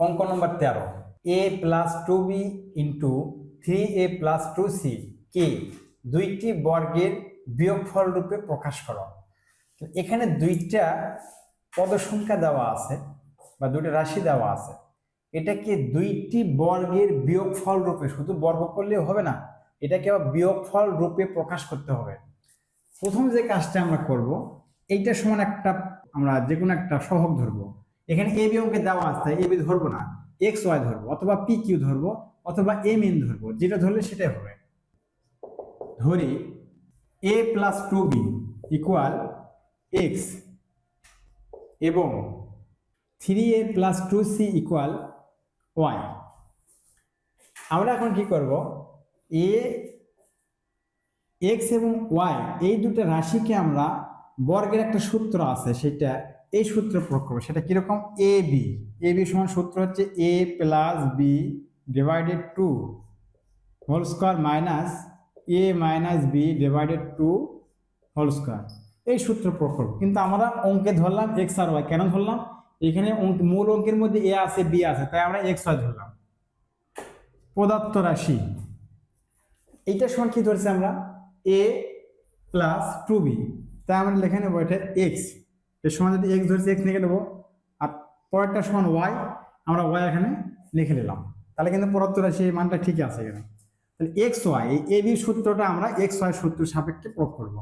অঙ্ক নম্বর তেরো। A plus two B into three A plus two C কে দুইটি বর্গের বিয়োগফল রূপে প্রকাশ করো। এখানে দুইটা পদসংখ্যা দেওয়া আছে বা দুইটা রাশি দেওয়া আছে। এটাকে দুইটি বর্গের বিয়োগফল রূপে, শুধু বর্গ করলেও হবে না, এটাকে আবার বিয়োগফল রূপে প্রকাশ করতে হবে। প্রথম যে কাজটা আমরা করব, এইটা সমান একটা, আমরা যে কোনো একটা সহগ ধরবো। এখানে এ বি অঙ্কে দেওয়া আছে এ বি ধরবো না। এক্স ওয়াই ধরবো, অথবা পি কিউ ধরবো, অথবা এম এন ধরবো, যেটা ধরলে সেটাই হবে। ধরি A plus two B equal X এবং three A plus two C equal Y আমরা এখন কি করব? এ এক্স এবং ওয়াই এই দুটো রাশিকে আমরা বর্গের একটা সূত্র আছে, সেটা এই সূত্র প্রয়োগ করব সেটা কীরকম? এ বি এ বি সমান সূত্র হচ্ছে A plus B divided two whole square minus A minus B divided two whole square এই সূত্র প্রয়োগ করব কিন্তু আমরা অঙ্কে ধরলাম এক্স আর ওয়াই কেন ধরলাম? এখানে মূল অঙ্কের মধ্যে এ আছে বি আছে, তাই আমরা এক্স ওয়াই ধরলাম। পদার্থ রাশি। এইটার সমান কি ধরছি আমরা? এ প্লাস টু বি তাই আমরা লিখে নেব এটা এক্স এর সমান যদি এক্স ধরছি এক্স লিখে নেব আর পরেরটা সমান ওয়াই আমরা ওয়াই এখানে লিখে নিলাম। তাহলে কিন্তু রাশি এই মানটা ঠিকই আছে এখানে। তাহলে এক্স ওয়াই এই এ বি সূত্রটা আমরা এক্স ওয়াই সূত্র সাপেক্ষে প্রয়োগ করব।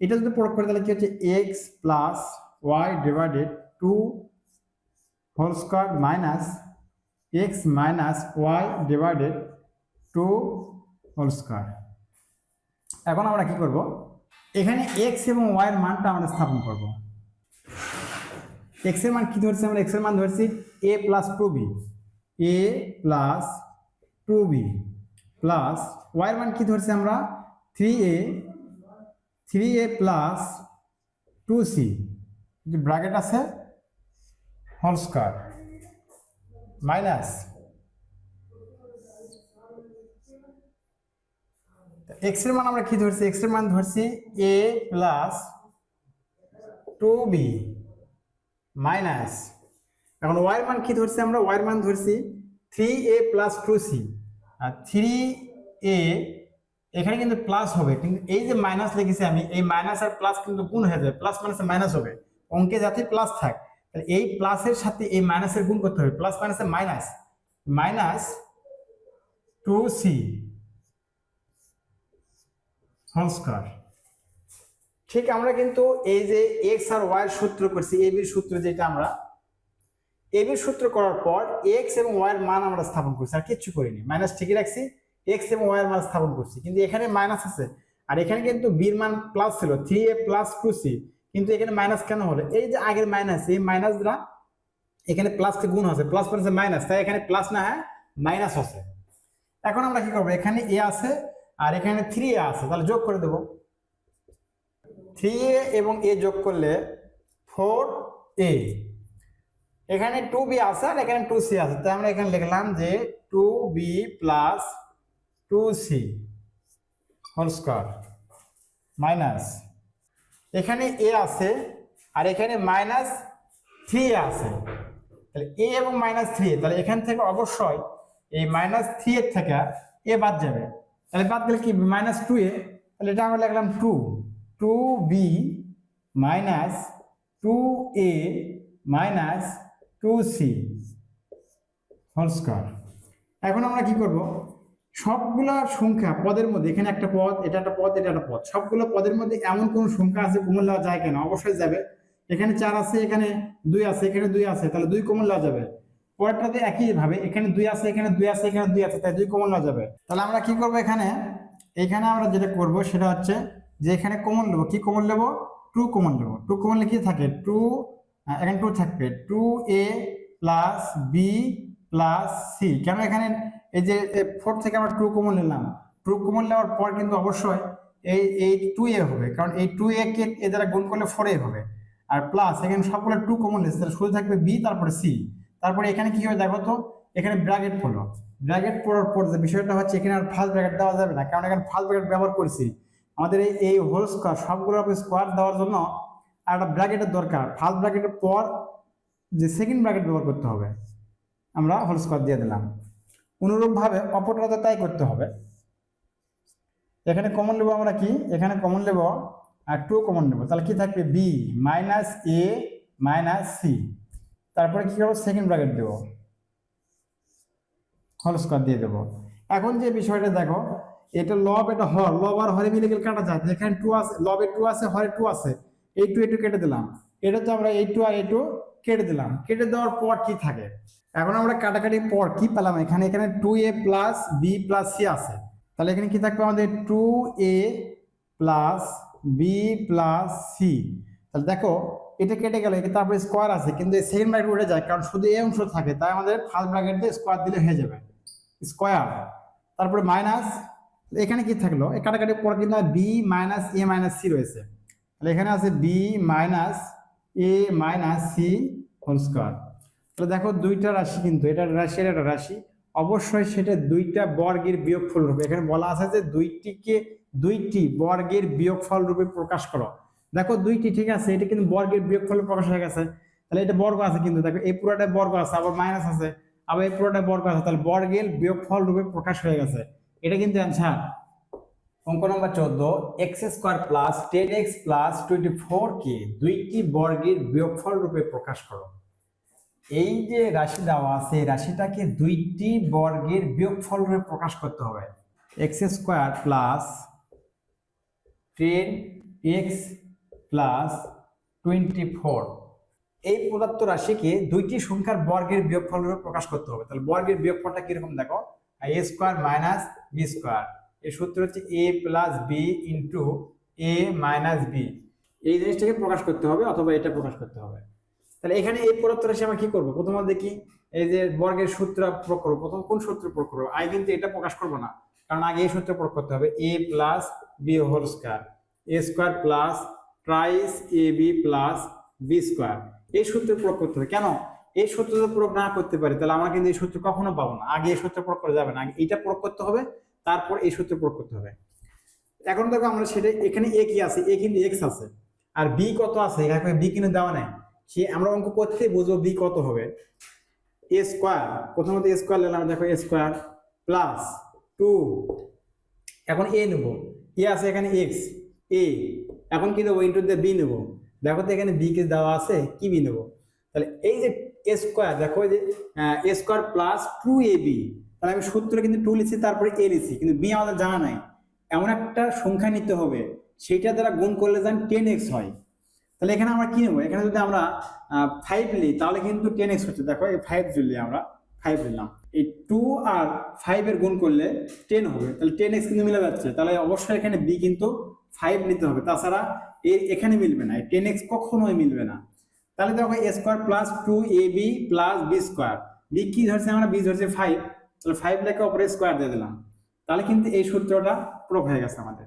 এটা যদি প্রয়োগ করি, তাহলে কি হচ্ছে? X plus Y divided two whole square minus X minus Y divided two whole square এখন আমরা কি করব? এখানে এক্স এবং ওয়াইয়ের মানটা আমরা স্থাপন করব। এক্সের মান কি ধরছি আমরা? এক্সের মান ধরছি A plus two B A plus two B plus Y মান কি ধরছি আমরা? Three A three A plus two C bracket আছে হোল স্কোয়ার মাইনাস এক্সের মান আমরা কি ধরছি? এক্সের মান ধরছি A plus two B minus. এখন ওয়াই এর মান কি ধরছি আমরা? ওয়াই এর মান ধরছি three A plus two C R three এ এখানে কিন্তু প্লাস হবে। কিন্তু এই যে মাইনাস লিখেছি আমি, এই মাইনাস আর প্লাস কিন্তু গুণ হয়ে যাবে। প্লাস মাইনাসে মাইনাস হবে। অঙ্কে যাতে প্লাস থাক, তাহলে এই প্লাসের সাথে এই মাইনাসের গুণ করতে হবে। প্লাস মাইনাসে minus minus two C whole square ঠিক আমরা কিন্তু এই যে এক্স আর ওয়াই সূত্র করছি এ বির সূত্র যেটা আমরা এ বির সূত্র করার পর এক্স এবং ওয়াই এর মান আমরা স্থাপন করছি, আর কিচ্ছু করিনি। মাইনাস ঠিকই রাখছি এক্স এবং ওয়াই এর মান স্থাপন করছি, কিন্তু এখানে মাইনাস আছে। আর এখানে কিন্তু বির মান প্লাস ছিল three A plus two C কিন্তু এখানে মাইনাস কেন হলো? এই যে আগের মাইনাস এই মাইনাস দ্বারা এখানে প্লাস গুণ আছে প্লাস প্লাস মাইনাস তাই এখানে প্লাস না হ্যাঁ মাইনাস আছে এখন আমরা কি করব? এখানে এ আছে, আর এখানে থ্রি এ আছে, তাহলে যোগ করে দেবো। থ্রি এ এবং এ যোগ করলে ফোর এ। এখানে টু বি আছে আর এখানে টু সি আছে। তাই আমরা এখানে লিখলাম যে two B plus two C whole minus. এখানে এ আছে আর এখানে মাইনাস থ্রি আছে। তাহলে এ এবং মাইনাস থ্রি তাহলে এখান থেকে অবশ্যই এই মাইনাস থ্রি এর থেকে এ বাদ যাবে। তাহলে বাদ গেলে কি মাইনাস টু এ? তাহলে এটা আমরা লিখলাম two. Two B minus two A minus two C, whole এখন আমরা কি করব? সবগুলা সংখ্যা পদের মধ্যে, এখানে একটা পদ, এটা একটা পদ, এটা একটা পদ, সবগুলো পদের মধ্যে এমন কোন সংখ্যা আছে কমন নেওয়া যায় কেন? অবশ্যই যাবে। এখানে চার আছে, এখানে দুই আছে, এখানে দুই আছে, তাহলে দুই কমন নেওয়া যাবে। পরেরটাতে একই ভাবে, এখানে দুই আছে, এখানে দুই আছে, এখানে দুই আছে, তাই দুই কমন নেওয়া যাবে। তাহলে আমরা কি করব এখানে? এখানে আমরা যেটা করব সেটা হচ্ছে যে এখানে কমন নেব, কি কমন নেব? টু কমন নেব। টু কমন কি থাকে টু এখানে টু থাকবে। Two A plus B plus C কেন এখানে এই যে ফোর থেকে আমরা টু কমন নিলাম? টু কমন নেওয়ার পর কিন্তু অবশ্যই এই এই টু এ হবে। কারণ এই টু এ কে এ দ্বারা গুণ করলে ফোর এ হবে। আর প্লাস এখানে সবগুলো টু কমন নিচ্ছে তাহলে শুধু থাকবে বি তারপরে সি তারপরে এখানে কি হবে দেখো তো? এখানে ব্র্যাকেট পড়ল। ব্র্যাকেট পড়ার পর যে বিষয়টা হচ্ছে, এখানে আর ফার্স্ট ব্র্যাকেট দেওয়া যাবে না। কারণ এখানে ফার্স্ট ব্র্যাকেট ব্যবহার করছি। আমাদের এই হোল স্কোয়ার সবগুলো স্কোয়ার দেওয়ার জন্য একটা ব্র্যাকেটের দরকার। ফার্স্ট ব্র্যাকেটের পর যে সেকেন্ড ব্র্যাকেট ব্যবহার করতে হবে, আমরা হোল স্কোয়ার দিয়ে দিলাম। অনুরূপভাবে অপরটাতে তাই করতে হবে। এখানে কমন নেব আমরা কি? এখানে কমন নেব, আর টু কমন নেব। তাহলে কি থাকবে? B minus A minus C তারপরে কি করব? সেকেন্ড ব্র্যাকেট দেবো। হোল স্কোয়ার দিয়ে দেবো। এখন যে বিষয়টা দেখো এটা লব এটা হর, লব আর হরে মিলে গেলে কাটা যায়। এখানে টু আছে, লবে টু আছে, হরে টু আছে। এই টু টু কেটে দিলাম। এটা তো আমরা এই টু আর এই টু কেটে দিলাম। কেটে দেওয়ার পর কি থাকে? এখন আমরা কাটাকাটির পর কি পেলাম? এখানে এখানে two A plus B plus C আছে। তাহলে এখানে কি থাকবে আমাদের? Two A plus B plus C তাহলে দেখো, এটা কেটে গেল এটা তারপরে স্কোয়ার আছে, কিন্তু সেকেন্ড ব্র্যাকেট উঠে যায়, কারণ শুধু এই অংশ থাকে, তাই আমাদের ফার্স্ট ব্র্যাকেট স্কোয়ার দিলে হয়ে যাবে। স্কোয়ার তারপরে মাইনাস এখানে কি থাকল? কাটাকাটির পর কিন্তু B minus A minus C রয়েছে। তাহলে এখানে আছে B minus A minus C whole square তাহলে দেখো দুইটা রাশি কিন্তু, এটা রাশি এটা রাশি। অবশ্যই সেটা দুইটা বর্গের বিয়োগফল রূপে, এখানে বলা আছে যে দুইটিকে, দুইটি বর্গের বিয়োগফল রূপে প্রকাশ করো। দেখো দুইটি ঠিক আছে, এটা কিন্তু বর্গের বিয়োগফল প্রকাশ হয়ে গেছে। তাহলে এটা বর্গ আছে কিন্তু, দেখো এই পুরোটা বর্গ আছে, আবার মাইনাস আছে। আবার এই পুরোটা বর্গ আছে, তাহলে বর্গের বিয়োগফল রূপে প্রকাশ হয়ে গেছে। এটা কিন্তু অ্যান্সার অঙ্ক নম্বর চোদ্দ X square plus ten X plus twenty four কে দুইটি বর্গের বিয়োগফল রূপে প্রকাশ করো। এই যে রাশি দেওয়া আছে, এই রাশিটাকে দুইটি বর্গের বিয়োগফল রূপে প্রকাশ করতে হবে। X square plus ten X plus twenty four এই প্রদত্ত রাশিকে দুইটি সংখ্যার বর্গের বিয়োগফল রূপে প্রকাশ করতে হবে। তাহলে বর্গের বিয়োগফলটা কীরকম দেখো? A square minus B square এর সূত্র হচ্ছে A plus B into A minus B এই জিনিসটাকে প্রকাশ করতে হবে অথবা এটা প্রকাশ করতে হবে। তাহলে এখানে এই প্রদত্ত রাশি আমরা কি করব? প্রথমত দেখি, এই যে বর্গের সূত্র প্রয়োগ করব প্রথম কোন সূত্র প্রয়োগ করব আগে কিন্তু এটা প্রকাশ করব না, কারণ আগে এই সূত্র প্রয়োগ করতে হবে। A plus B whole square A square plus twice A B plus B square এই সূত্র প্রয়োগ করতে হবে। কেন? এই সূত্র যদি প্রয়োগ না করতে পারি, তাহলে আমরা কিন্তু এই সূত্র কখনো পাবো না। আগে এই সূত্র প্রয়োগ করা যাবে না, আগে এইটা প্রয়োগ করতে হবে, তারপর এই সূত্র প্রয়োগ করতে হবে। এখন দেখো আমরা সেটা এখানে এ কি আছে? এ কিন্তু এক্স আছে। আর বি কত আছে? এখানে বি কিন্তু দেওয়া নাই। সে আমরা অঙ্ক করতে বুঝব বি কত হবে। এ স্কোয়ার প্রথমত এ স্কোয়ার নিলাম, দেখো এ স্কোয়ার প্লাস টু এখন এ নেব। এ আছে এখানে এক্স এ এখন কি নেব? ইন্টু দিয়ে বি নেব। দেখো তো এখানে বি কে দেওয়া আছে, কি বি নেব? তাহলে এই যে এ স্কোয়ার দেখো যে A square plus two A B তাহলে আমি সূত্র কিন্তু টু লিখছি, তারপরে এ লিখছি, কিন্তু বি আমাদের জানা নাই। এমন একটা সংখ্যা নিতে হবে, সেইটা দ্বারা গুণ করলে যেন টেন এক্স হয়। তাহলে এখানে আমরা কি নেব? এখানে যদি আমরা ফাইভ নিই তাহলে কিন্তু টেন এক্স হচ্ছে। দেখো, এই ফাইভ যদি আমরা ফাইভ নিলাম। এই টু আর ফাইভ এর গুণ করলে টেন হবে। তাহলে টেন এক্স কিন্তু মিলে যাচ্ছে। তাহলে অবশ্যই এখানে বি কিন্তু ফাইভ নিতে হবে। তাছাড়া এর এখানে মিলবে না। টেন এক্স কখনোই মিলবে না। তাহলে দেখো A square plus two A B plus B square B কি ধরছে আমরা? বি ধরছে ফাইভ তাহলে ফাইভ লেখে ওপরে স্কোয়ার দিয়ে দিলাম। তাহলে কিন্তু এই সূত্রটা প্রয়োগ হয়ে গেছে আমাদের।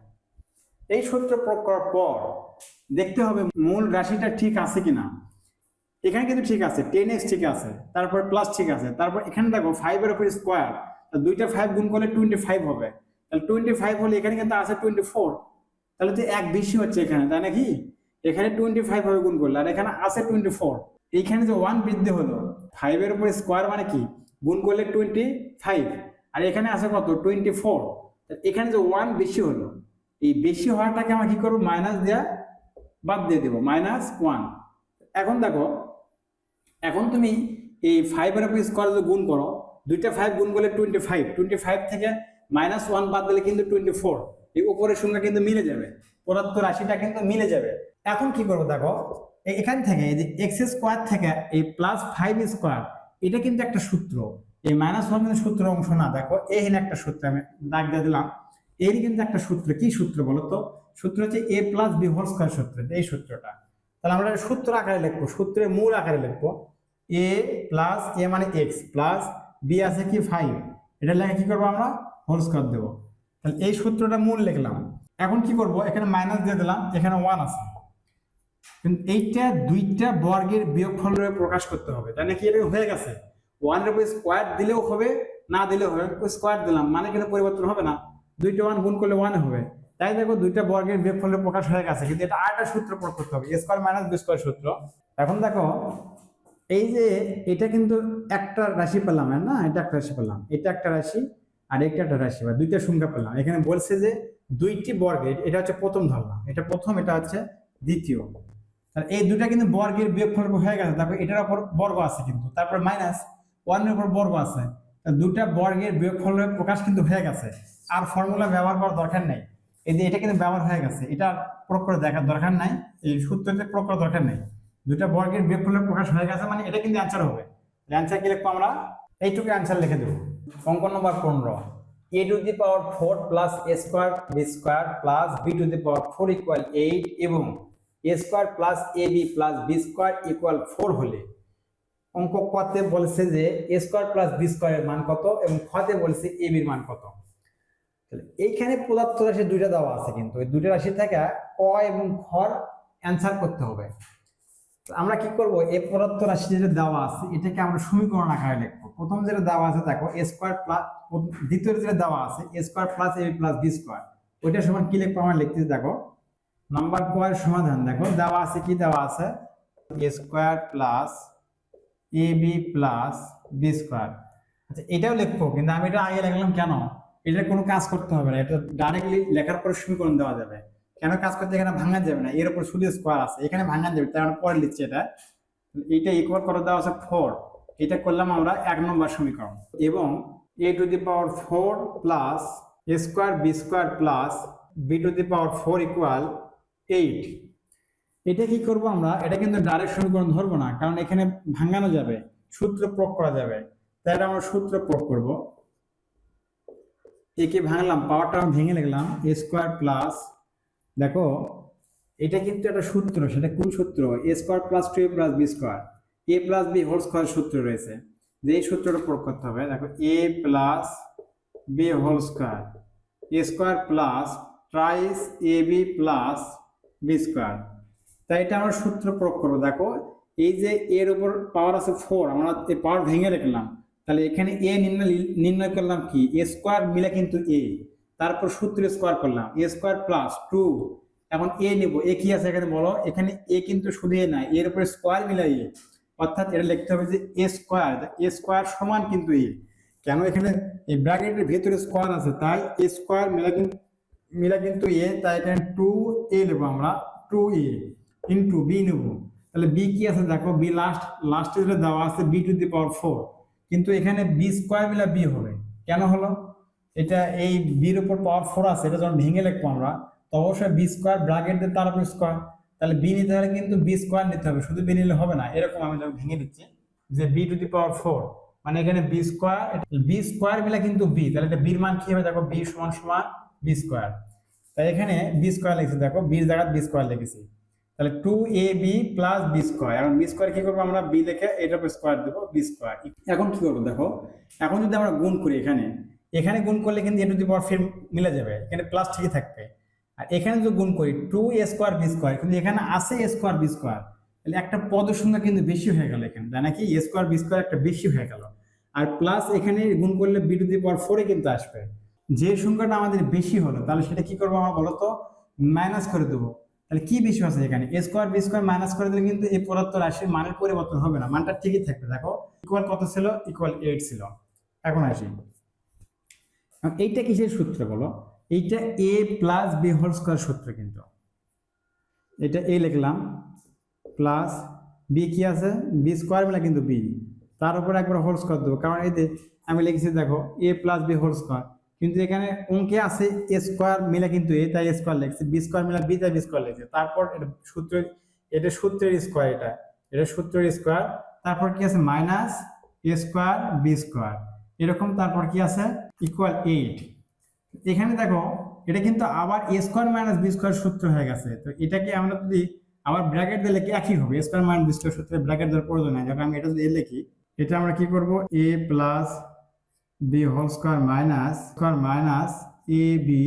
এই সূত্র প্রয়োগ করার পর দেখতে হবে মূল রাশিটা ঠিক আছে কিনা। এখানে কিন্তু ঠিক আছে টেন এক্স ঠিক আছে, তারপর প্লাস ঠিক আছে। তারপর এখানে দেখো ফাইভের উপর স্কোয়ার দুইটা ফাইভ গুণ করলে টোয়েন্টি ফাইভ হবে। তাহলে টোয়েন্টি ফাইভ হলে এখানে কিন্তু আছে টোয়েন্টি ফোর তাহলে তো এক বেশি হচ্ছে এখানে, তাই নাকি? এখানে টোয়েন্টি ফাইভ হবে গুণ করলে, আর এখানে আছে টোয়েন্টি ফোর এইখানে যে ওয়ান বৃদ্ধি হলো ফাইভের উপর স্কোয়ার মানে কি? গুণ করলে টোয়েন্টি ফাইভ আর এখানে আছে কত? টোয়েন্টি ফোর এখানে যে ওয়ান বেশি হলো, এই বেশি হওয়াটাকে আমরা কি করব? মাইনাস দেওয়া বাদ দিয়ে দেবো মাইনাস ওয়ান এখন দেখো, এখন তুমি এই ফাইভের উপর স্কোয়ার যদি গুণ করো, দুইটা ফাইভ গুণ করলে টোয়েন্টি ফাইভ টোয়েন্টি ফাইভ থেকে মাইনাস ওয়ান বাদ দিলে কিন্তু টোয়েন্টি ফোর এই উপরের সংখ্যা কিন্তু মিলে যাবে। পদার্থ রাশিটা কিন্তু মিলে যাবে। এখন কি করব দেখো? এখান থেকে এই যে এক্স স্কোয়ার থেকে এই প্লাস ফাইভ স্কোয়ার এটা কিন্তু একটা সূত্র। এই মাইনাস ওয়ান কিন্তু সূত্র অংশ না। দেখো এই একটা সূত্র, আমি দাগ দিয়ে দিলাম। এর কিন্তু একটা সূত্র। কি সূত্র বলো তো? সূত্র হচ্ছে A plus B whole square সূত্র। এই সূত্রটা। তাহলে আমরা সূত্র আকারে লিখব, সূত্রের মূল আকারে লিখব। এ প্লাস এ মানে এক্স প্লাস বি আছে কি ফাইভ এটা লেখা কি করব আমরা? হোল স্কোয়ার দেবো। তাহলে এই সূত্রটা মূল লিখলাম। এখন কি করব? এখানে মাইনাস দিয়ে দিলাম, এখানে ওয়ান আছে। কিন্তু এইটা দুইটা বর্গের বিয়োগফল রূপে প্রকাশ করতে হবে। তাই নাকি এটা হয়ে গেছে? ওয়ানের উপরে স্কোয়ার দিলেও হবে, না দিলেও হবে। স্কোয়ার দিলাম মানে কিন্তু পরিবর্তন হবে না। দুইটা ওয়ান গুণ করলে ওয়ান হবে। তাই দেখো দুইটা বর্গের বিয়োগফল প্রকাশ হয়ে গেছে, কিন্তু এটা আরেকটা সূত্র প্রয়োগ করতে হবে স্কোয়ার মাইনাস বি স্কোয়ার সূত্র। এখন দেখো, এই যে এটা কিন্তু একটা রাশি পেলাম না? এটা একটা রাশি পেলাম, এটা একটা রাশি, আর একটা একটা রাশি, বা দুইটা সংখ্যা পেলাম। এখানে বলছে যে দুইটি বর্গের, এটা হচ্ছে প্রথম ধরলাম, এটা প্রথম, এটা হচ্ছে দ্বিতীয়। তাহলে এই দুটা কিন্তু বর্গের বিয়োগফল হয়ে গেছে, তারপর এটার উপর বর্গ আছে কিন্তু। তারপর মাইনাস ওয়ানের উপর বর্গ আছে। দুটা বর্গের বিয়োগফলের প্রকাশ কিন্তু হয়ে গেছে। আর ফর্মুলা ব্যবহার করার দরকার নেই। এই যে এটা কিন্তু ব্যবহার হয়ে গেছে, এটা প্রয়োগ করে দেখার দরকার নাই। এই সূত্রতে প্রয়োগ করার দরকার নেই। দুটা বর্গের বিয়োগফলের প্রকাশ হয়ে গেছে মানে এটা কিন্তু অ্যান্সার হবে। অ্যান্সার কি লিখব আমরা? এইটুকু অ্যান্সার লিখে দেবো। অঙ্ক নম্বর পনেরো। A to the power four plus A square B square plus B to the power four equal eight এবং A square plus A B plus B square equal four হলে অঙ্ক কতে বলছে যে এ স্কোয়ার প্লাস বি স্কোয়ারের মান কত এবং খতে বলছে এ বির মান কত। তাহলে এইখানে পদার্থ রাশি দুইটা দেওয়া আছে কিন্তু। এই দুইটা রাশি থেকে ক এবং খর অ্যান্সার করতে হবে। আমরা কি করব? এই পদার্থ রাশি যেটা দেওয়া আছে, এটাকে আমরা সমীকরণ আকারে লিখব। প্রথম যেটা দেওয়া আছে, দেখো এ স্কোয়ার প্লাস দ্বিতীয় যেটা দেওয়া আছে A square plus A plus B square ওইটা সমান কি লিখব? আমরা লিখতেছি, দেখো নাম্বার কয়ের সমাধান, দেখো, দেওয়া আছে কি দেওয়া আছে? A square plus A B plus B square আচ্ছা এটাও লিখব, কিন্তু আমি এটা আগে লিখলাম কেন? এটা কোনো কাজ করতে হবে না, এটা ডাইরেক্টলি লেখার পরে সমীকরণ দেওয়া যাবে। কেন কাজ করতে এখানে ভাঙা যাবে না? এর উপর শুধু স্কোয়ার আছে, এখানে ভাঙা যাবে আমরা পরে লিখছি এটা। এইটা ইকুয়াল করে দেওয়া আছে ফোর এটা করলাম আমরা এক নম্বর সমীকরণ। এবং A to the power four plus A square B square plus B to the power four equal eight এটা কি করব আমরা? এটা কিন্তু ডাইরেক্ট সমীকরণ ধরবো না, কারণ এখানে ভাঙানো যাবে, সূত্র প্রয়োগ করা যাবে। তাই এটা আমরা সূত্র প্রয়োগ করব। একে ভাঙলাম পাওয়ারটা আমি ভেঙে লিখলাম এ স্কোয়ার প্লাস দেখো, এটা কিন্তু একটা সূত্র, সেটা কোন সূত্র? A square plus two A plus B square A plus B whole square সূত্র রয়েছে। যে এই সূত্রটা প্রয়োগ করতে হবে, দেখো A plus B whole square A square plus twice A B plus B square তাই এটা আমরা সূত্র প্রয়োগ করব, দেখো। এই যে এর উপর পাওয়ার আছে ফোর আমরা পাওয়ার ভেঙে রাখলাম। তাহলে এখানে এ নির্ণয় নির্ণয় করলাম কি? এ স্কোয়ার মিলে কিন্তু এ তারপর সূত্র স্কোয়ার করলাম। এ স্কোয়ার প্লাস টু এখন এ নেব। এ কি আছে এখানে বলো? এখানে এ কিন্তু শুধু এ না এর উপরে স্কোয়ার মিলাই এ অর্থাৎ এটা লিখতে হবে যে এ স্কোয়ার এ স্কোয়ার সমান কিন্তু এ কেন? এখানে এই ব্র্যাকেটের ভেতরে স্কোয়ার আছে, তাই এ স্কোয়ার মিলা কিন্তু মিলা কিন্তু এ তাই এখানে টু এ নেব আমরা টু এ ইন্টু বি নেব। তাহলে বি কি আছে দেখো বি লাস্ট লাস্টে যেটা দেওয়া আছে B to the power four কিন্তু এখানে বি স্কোয়ার মিলা বি হবে। কেন হলো? এটা এই বির উপর পাওয়ার ফোর আছে, এটা যখন ভেঙে লিখব আমরা, তো অবশ্যই বি স্কোয়ার ব্র্যাকেট দিয়ে তার উপর স্কোয়ার তাহলে বি নিতে হলে কিন্তু বি স্কোয়ার নিতে হবে, শুধু বি নিলে হবে না, এরকম আমি যখন ভেঙে দিচ্ছি, যে B to the power four মানে এখানে বি স্কোয়ার বি স্কোয়ার মিলে কিন্তু বি তাহলে এটা বির মান কি হবে? দেখো বি সমান সমান বি স্কোয়ার তাই এখানে বি স্কোয়ার লিখছি, দেখো বির জায়গায় বি স্কোয়ার লিখেছি। তাহলে two A B plus B square এখন বি স্কোয়ার কি করব আমরা? বি লিখে এটার স্কোয়ার দেবো বি স্কোয়ার এখন কি করব? দেখো, এখন যদি আমরা গুণ করি এখানে এখানে গুণ করলে কিন্তু এ টু দি পাওয়ার ফের মিলে যাবে। এখানে প্লাস ঠিকই থাকবে। আর এখানে যদি গুণ করি two A square B square কিন্তু এখানে আছে এ স্কোয়ার বি স্কোয়ার তাহলে একটা পদের সংখ্যা কিন্তু বেশি হয়ে গেল এখানে, তাই নাকি? এ স্কোয়ার বি স্কোয়ার একটা বেশি হয়ে গেল। আর প্লাস এখানে গুণ করলে বি টু দি পাওয়ার ফোরে কিন্তু আসবে। যে সংখ্যাটা আমাদের বেশি হলো, তাহলে সেটা কি করব আমরা বলো তো মাইনাস করে দেবো। তাহলে কি বেশি আছে এখানে? A square B square minus করে দিলে কিন্তু এই পদার্থ রাশির মানের পরিবর্তন হবে না। মানটা ঠিকই থাকবে। দেখো ইকুয়াল কত ছিল? ইকুয়াল এইট ছিল। এখন আসি। এইটা কিসের সূত্র বলো? এইটা A plus B whole square সূত্র কিন্তু। এটা এ লিখলাম। প্লাস বি কি আছে? বি স্কোয়ার মিলা কিন্তু বি তার উপর একবার হোল স্কোয়ার দেবো। কারণ এতে আমি লিখেছি, দেখো A plus B whole square কিন্তু এখানে অঙ্কে আছে এ স্কোয়ার মিলে কিন্তু এ তাই স্কোয়ার লিখছে। বি স্কোয়ার মিলে বি তাই বি স্কোয়ার লিখছে। তারপর এটা সূত্রের এটা সূত্রের স্কোয়ার এটা। এটা সূত্রের স্কোয়ার তারপর কি আছে? Minus A square B square এরকম তারপর কি আছে? ইকুয়াল এইট এখানে দেখো, এটা কিন্তু আবার A square minus B square সূত্র হয়ে গেছে। তো এটাকে আমরা যদি আবার ব্র্যাকেট দিলে কি একই হবে। স্কোয়ার মাইনাস বি স্কোয়ার সূত্রে ব্র্যাকেট দেওয়ার প্রয়োজন নাই। যখন আমি এটা যদি এ লিখি, এটা আমরা কি করব? A plus B whole square minus square minus A B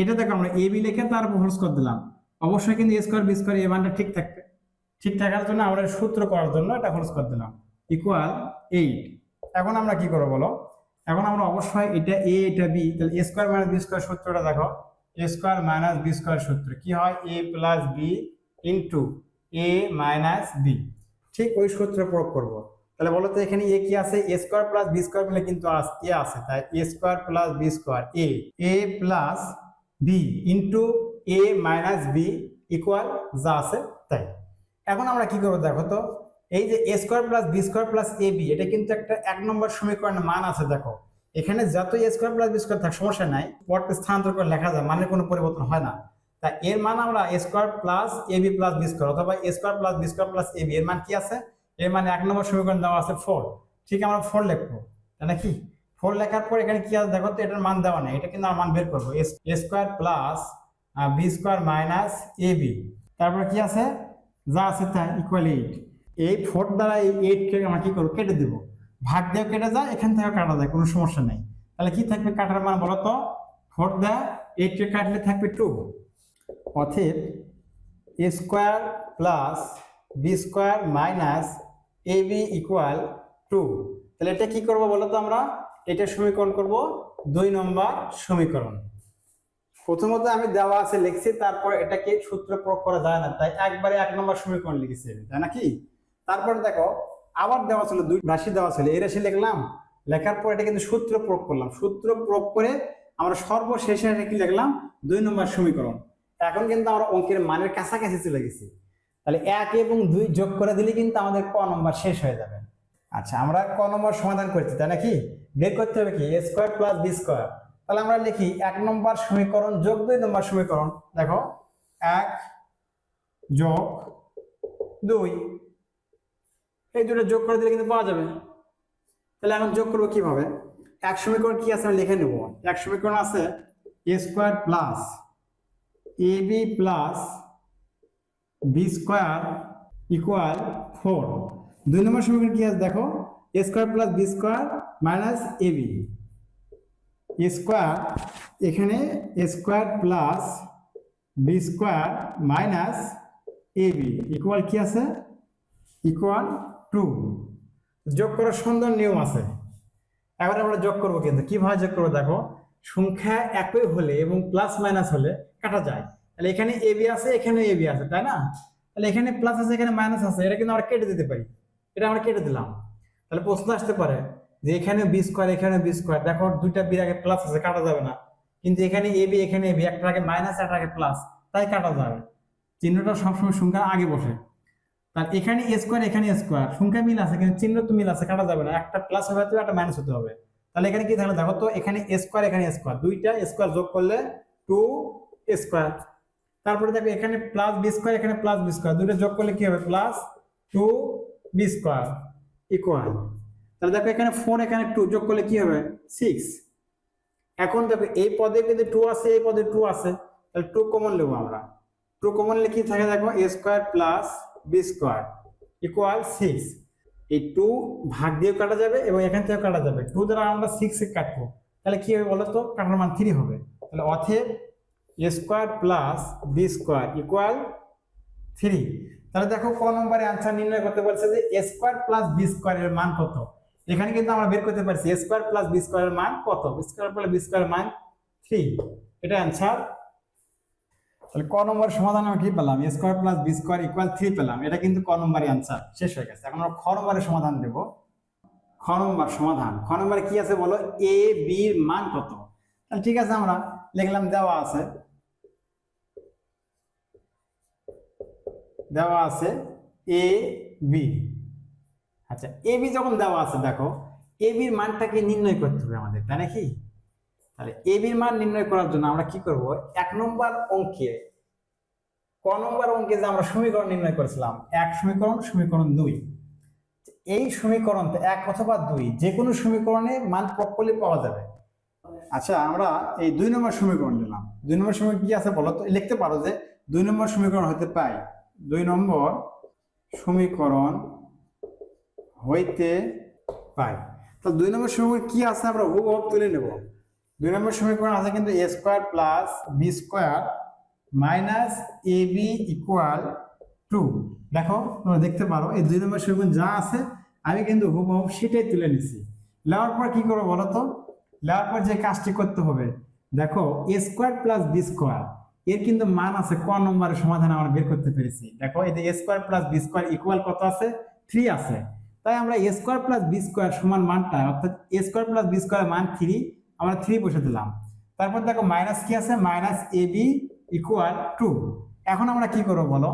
এটা দেখো আমরা এ বি লিখে তার হোল স্কোয়ার দিলাম। অবশ্যই কিন্তু এ স্কোয়ার বি স্কোয়ার এ মানটা ঠিক থাকবে। ঠিক থাকার জন্য আমরা সূত্র করার জন্য এটা হোল স্কোয়ার দিলাম। ইকুয়াল এইট এখন আমরা কি করব বলো? এখন আমরা অবশ্যই এটা এ এটা বি তাহলে A square minus B square সূত্রটা দেখো। A square minus B square সূত্র। কি হয়? A plus B into A minus B ঠিক ওই সূত্র প্রয়োগ করব। তাহলে বলো তো এখানে এ কি আছে? A square plus B square মিলে কিন্তু আস- এ আছে। তাই A square plus B square, A A plus B into A minus B equal যা আছে তাই। এখন আমরা কি করব দেখো তো? এই যে A square plus B square plus A B, এটা কিন্তু একটা এক নম্বর সমীকরণের মান আছে দেখো। এখানে যত A square plus B square থাক, সমস্যা নাই। পরকে স্থানান্তর করে লেখা যায়, মানের কোনো পরিবর্তন হয় না। তা এর মান আমরা A square plus A B plus B square অথবা A square plus B square plus A B, এর মান কি আছে? এর মানে এক নম্বর সমীকরণ দেওয়া আছে ফোর ঠিক আমরা ফোর লিখব। তাই নাকি ফোর লেখার পর এখানে কি আছে? দেখো তো, এটার মান দেওয়া নেই। এটা কিন্তু আমরা মান বের করব। A square plus B square minus A B তারপর কি আছে? যা আছে তাই ইকুয়াল এইট এই ফোর দ্বারা এই এইটকে আমরা কি করব? কেটে দেবো। ভাগ দিয়ে কেটে যায়, এখান থেকে কাটা যায়, কোনো সমস্যা নেই। তাহলে কি থাকবে কাটার মান বলো তো? ফোর দেয় এইটকে কাটলে থাকবে two অথব A square plus B square minus A B equal two তাহলে এটা কি করব বলো তো আমরা? এটা সমীকরণ করব দুই নম্বর সমীকরণ। প্রথমত আমি দেওয়া আছে লিখছি, তারপর এটাকে সূত্র প্রয়োগ করা যায় না, তাই একবারে এক নম্বর সমীকরণ লিখেছি তাই নাকি তারপর দেখো, আবার দেওয়া ছিল দুই, রাশি দেওয়া ছিল, এই রাশি লিখলাম, লেখার পর এটা কিন্তু সূত্র প্রয়োগ করলাম। সূত্র প্রয়োগ করে আমরা সর্বশেষে কি লিখলাম? দুই নম্বর সমীকরণ। এখন কিন্তু আমরা অঙ্কের মানের কাছাকাছি চলে গেছি। তাহলে এক এবং দুই যোগ করে দিলে কিন্তু আমাদের ক নম্বর শেষ হয়ে যাবে। আচ্ছা আমরা ক নম্বর সমাধান করছি, তাই নাকি? বের করতে হবে কি? A square plus B square তাহলে আমরা লিখি এক নম্বর সমীকরণ যোগ দুই নম্বর সমীকরণ। দেখো, এক যোগ দুই। এই দুটো যোগ করে দিলে কিন্তু পাওয়া যাবে। তাহলে এখন যোগ করব কীভাবে? এক সমীকরণ কি আছে আমি লিখে নেব। এক সমীকরণ আছে A square plus A B plus B square equal four দুই নম্বর সমীকরণ কি আছে? দেখো A square plus B square minus A B square এখানে A square plus B square minus A B equal কি আছে? ইকুয়াল টু যোগ করার সুন্দর নিয়ম আছে। এবার আমরা যোগ করব কিন্তু। কীভাবে যোগ করব? দেখো, সংখ্যা একই হলে এবং প্লাস মাইনাস হলে কাটা যায়। তাহলে এখানে এ, বি আছে এখানে এ, বি আছে, তাই না? তাহলে এখানে প্লাস আছে, এখানে মাইনাস আছে, এটা কিন্তু আমরা কেটে দিতে পারি। এটা আমরা কেটে দিলাম। তাহলে প্রশ্ন আসতে পারে যে এখানে বি স্কোয়ার এখানে বি স্কোয়ার দেখো দুইটা বির আগে প্লাস আছে, কাটা যাবে না। কিন্তু এখানে এ বি এখানে এ বি একটা আগে মাইনাস একটা আগে প্লাস তাই কাটা যাবে। চিহ্নটা সবসময় সংখ্যা আগে বসে। তার এখানে এ স্কোয়ার এখানে স্কোয়ার সংখ্যা মিল আছে, কিন্তু চিহ্ন তো মিল আছে, কাটা যাবে না। একটা প্লাস হবে তো একটা মাইনাস হতে হবে। তাহলে এখানে কি থাকলে? দেখো তো এখানে স্কোয়ার এখানে স্কোয়ার দুইটা স্কোয়ার যোগ করলে টু স্কোয়ার তারপরে দেখো এখানে প্লাস বি স্কোয়ার এখানে প্লাস বি স্কোয়ার দুটো যোগ করলে কি হবে? Plus two B square equal তাহলে দেখো এখানে ফোর এখানে টু যোগ করলে কি হবে? সিক্স এখন দেখো এই পদে কিন্তু টু আছে, এই পদে টু আছে। তাহলে টু কমন নেব আমরা। টু কমন কি থাকে দেখো? A square plus B square equal six এই টু ভাগ দিয়ে কাটা যাবে এবং এখান থেকে কাটা যাবে। টু দ্বারা আমরা সিক্স কাটবো। তাহলে কি হবে বলো তো কাটার মান থ্রি হবে। তাহলে অথেব A square plus B square equal three. তাহলে দেখো ক নম্বরে আনসার নির্ণয় করতে বলছে যে এ স্কোয়ার প্লাস বি স্কোয়ারের মান কত? এখানে কিন্তু আমরা বের করতে পারছি স্কোয়ার প্লাস বি স্কোয়ারের মান কত? স্কোয়ার প্লাস বি স্কোয়ারের মান থ্রি। এটা অ্যান্সার তাহলে ক নম্বর সমাধান আমরা কি পেলাম? Square plus B square equal three পেলাম। এটা কিন্তু ক নম্বরের অ্যান্সার শেষ হয়ে গেছে। এখন আমরা খ নম্বরের সমাধান দেব। খ নম্বর সমাধান। খ নম্বরে কি আছে বলো? এ বির মান কত? তাহলে ঠিক আছে আমরা, লিখলাম দেওয়া আছে। দেওয়া আছে এ বি আচ্ছা এ বি যখন দেওয়া আছে, দেখো এ বির মানটাকে নির্ণয় করতে হবে আমাদের, তাই নাকি? তাহলে এ বির মান নির্ণয় করার জন্য আমরা কি করব? এক নম্বর অঙ্কে, ক নম্বর অঙ্কে যে আমরা সমীকরণ নির্ণয় করেছিলাম, এক সমীকরণ সমীকরণ দুই। এই সমীকরণ এক অথবা দুই যে কোনো সমীকরণে মান প্রয়োগ করলে পাওয়া যাবে। আচ্ছা আমরা এই দুই নম্বর সমীকরণ নিলাম। দুই নম্বর সমীকরণ কি আছে বলো তো? লিখতে পারো যে দুই নম্বর সমীকরণ হতে পাই। দুই নম্বর, সমীকরণ হইতে পাই। তো দুই নম্বর সমীকরণ কি আছে আমরা হুবহু তুলে নেব। দুই নম্বর সমীকরণ আছে কিন্তু A square plus B square minus A B equal two. দেখো, তোমরা দেখতে পারো, এই দুই নম্বর সমীকরণ যা আছে, আমি কিন্তু হুবহু সেটাই তুলে নিছি। নেওয়ার পর কি করব বলো তো? নেওয়ার পর যে কাজটি করতে হবে, দেখো, A square plus B square. এর কিন্তু মান আছে ক নম্বরের সমাধান আমরা বের করতে পেরেছি। দেখো, এই যে square plus B square equal কত আছে? থ্রি আছে। তাই আমরা স্কোয়ার প্লাস বি স্কোয়ার সমান মানটা, অর্থাৎ স্কোয়ার প্লাস বি স্কোয়ার মান থ্রি আমরা থ্রি বসে দিলাম। তারপর দেখো মাইনাস কি আছে? Minus A B equal two এখন আমরা কি করব বলো?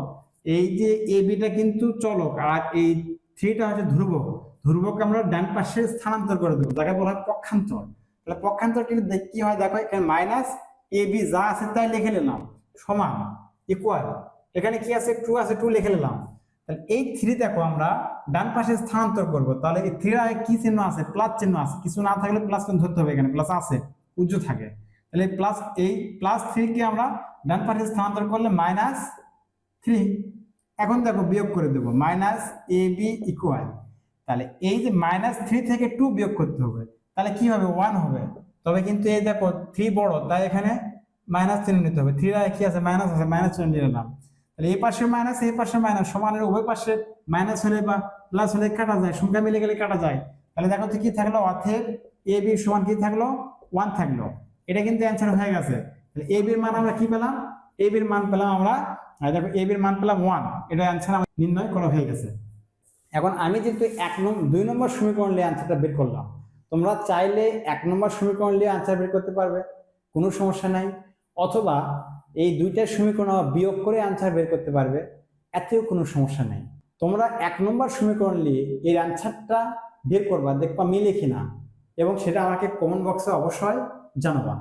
এই যে এ বিটা কিন্তু চলক, আর এই থ্রিটা হচ্ছে ধ্রুবক। ধ্রুবক আমরা ডান পাশে স্থানান্তর করে দেবো। যাকে বলা হয় পক্ষান্তর। তাহলে পক্ষান্তর কি হয়? দেখো, এখানে মাইনাস এ বি যা আছে তাই লিখে নিলাম। সমান। ইকুয়াল এখানে কি আছে? টু আছে টু লিখে নিলাম। তাহলে এই থ্রি দেখো আমরা ডান পাশে স্থানান্তর করব। তাহলে এই থ্রি আগে কি চিহ্ন আছে? প্লাস চিহ্ন আছে। কিছু না থাকলে প্লাস চিহ্ন ধরতে হবে এখানে। প্লাস আছে উজ্জ্ব থাকে। তাহলে প্লাস এই প্লাস থ্রি কে আমরা ডান পাশে স্থানান্তর করলে মাইনাস থ্রি এখন দেখো বিয়োগ করে দেবো। মাইনাস এ বি ইকুয়াল তাহলে এই যে মাইনাস থ্রি থেকে টু বিয়োগ করতে হবে, তাহলে কি হবে? ওয়ান হবে। তবে কিন্তু এই দেখো, থ্রি বড়, তাই এখানে মাইনাস চিহ্ন নিতে হবে। থ্রি কি আছে? মাইনাস আছে মাইনাস চিহ্ন নিয়ে নিলাম তাহলে এই পাশে মাইনাস এই পাশে মাইনাস সমানের উভয় পাশে মাইনাস হলে বা প্লাস হলে কাটা যায়, সংখ্যা মিলে গেলে কাটা যায়। তাহলে দেখো তো কি থাকল? অর্থের এ বি সমান কি থাকল? ওয়ান থাকল। এটা কিন্তু অ্যান্সার হয়ে গেছে। তাহলে এ বির মান আমরা কি পেলাম? এ বির মান পেলাম আমরা দেখো এ বির মান পেলাম ওয়ান এটা অ্যান্সার আমার নির্ণয় করা হয়ে গেছে। এখন আমি যেহেতু এক নম্বর দুই নম্বর সমীকরণ নিয়ে আনসারটা বের করলাম তোমরা চাইলে এক নম্বর সমীকরণ নিয়ে আনসার বের করতে পারবে, কোনো সমস্যা নাই। অথবা এই দুইটা সমীকরণ বিয়োগ করে আনসার বের করতে পারবে, এতেও কোনো সমস্যা নেই। তোমরা এক নম্বর সমীকরণ নিয়ে এর আনসারটা বের করবা, দেখবা মিলে কিনা এবং সেটা আমাকে কমেন্ট বক্সে অবশ্যই জানাবা।